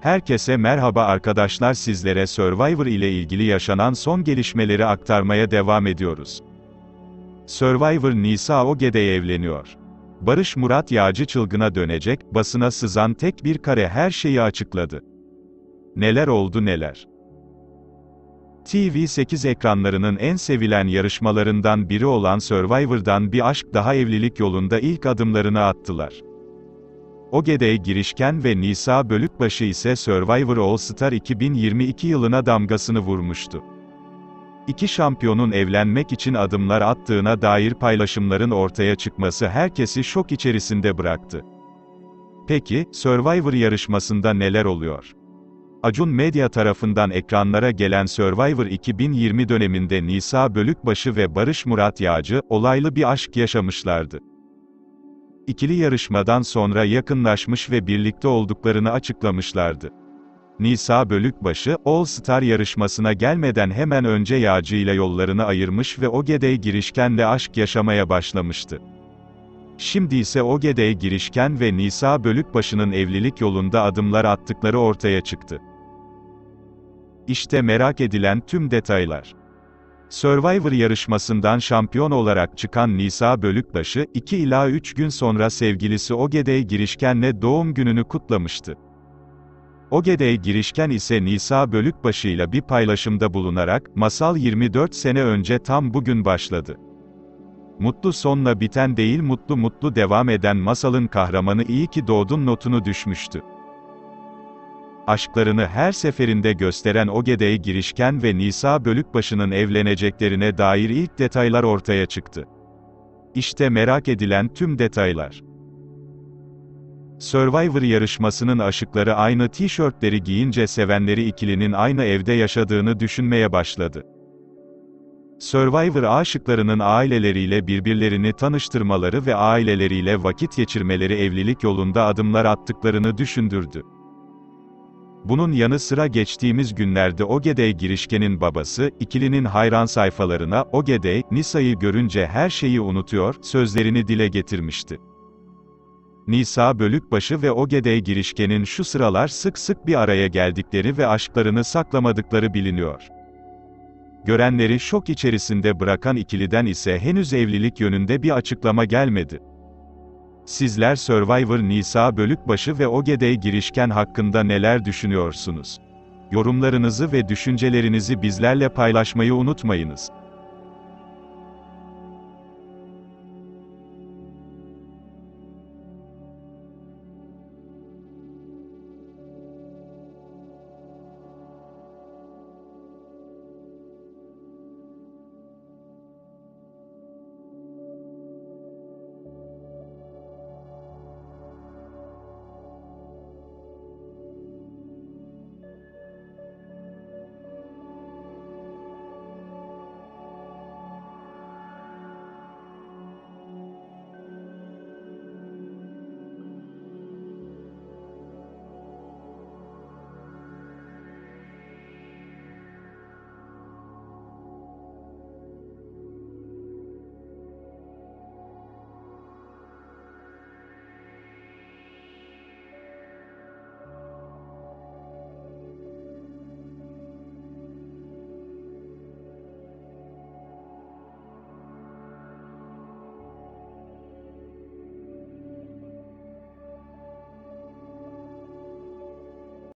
Herkese merhaba arkadaşlar sizlere Survivor ile ilgili yaşanan son gelişmeleri aktarmaya devam ediyoruz. Survivor Nisa Ogede'ye evleniyor. Barış Murat Yağcı çılgına dönecek, basına sızan tek bir kare her şeyi açıkladı. Neler oldu neler. TV8 ekranlarının en sevilen yarışmalarından biri olan Survivor'dan bir aşk daha evlilik yolunda ilk adımlarını attılar. Ogede girişken ve Nisa Bölükbaşı ise Survivor All Star 2022 yılına damgasını vurmuştu. İki şampiyonun evlenmek için adımlar attığına dair paylaşımların ortaya çıkması herkesi şok içerisinde bıraktı. Peki, Survivor yarışmasında neler oluyor? Acun Medya tarafından ekranlara gelen Survivor 2020 döneminde Nisa Bölükbaşı ve Barış Murat Yağcı, olaylı bir aşk yaşamışlardı. İkili yarışmadan sonra yakınlaşmış ve birlikte olduklarını açıklamışlardı. Nisa Bölükbaşı, All Star yarışmasına gelmeden hemen önce Yağcı ile yollarını ayırmış ve Ogedey girişkenle aşk yaşamaya başlamıştı. Şimdi ise Ogedey girişken ve Nisa Bölükbaşı'nın evlilik yolunda adımlar attıkları ortaya çıktı. İşte merak edilen tüm detaylar. Survivor yarışmasından şampiyon olarak çıkan Nisa Bölükbaşı, 2 ila 3 gün sonra sevgilisi Ogedey Girişken'le doğum gününü kutlamıştı. Ogedey Girişken ise Nisa Bölükbaşı ile bir paylaşımda bulunarak, masal 24 sene önce tam bugün başladı. Mutlu sonla biten değil mutlu mutlu devam eden masalın kahramanı iyi ki doğdun notunu düşmüştü aşklarını her seferinde gösteren Ogedey girişken ve Nisa Bölükbaşı'nın evleneceklerine dair ilk detaylar ortaya çıktı. İşte merak edilen tüm detaylar. Survivor yarışmasının aşıkları aynı tişörtleri giyince sevenleri ikilinin aynı evde yaşadığını düşünmeye başladı. Survivor aşıklarının aileleriyle birbirlerini tanıştırmaları ve aileleriyle vakit geçirmeleri evlilik yolunda adımlar attıklarını düşündürdü. Bunun yanı sıra geçtiğimiz günlerde Ogedey girişkenin babası, ikilinin hayran sayfalarına, Ogedey, Nisa'yı görünce her şeyi unutuyor, sözlerini dile getirmişti. Nisa Bölükbaşı ve Ogedey girişkenin şu sıralar sık sık bir araya geldikleri ve aşklarını saklamadıkları biliniyor. Görenleri şok içerisinde bırakan ikiliden ise henüz evlilik yönünde bir açıklama gelmedi. Sizler Survivor Nisa Bölükbaşı ve Ogedey girişken hakkında neler düşünüyorsunuz? Yorumlarınızı ve düşüncelerinizi bizlerle paylaşmayı unutmayınız.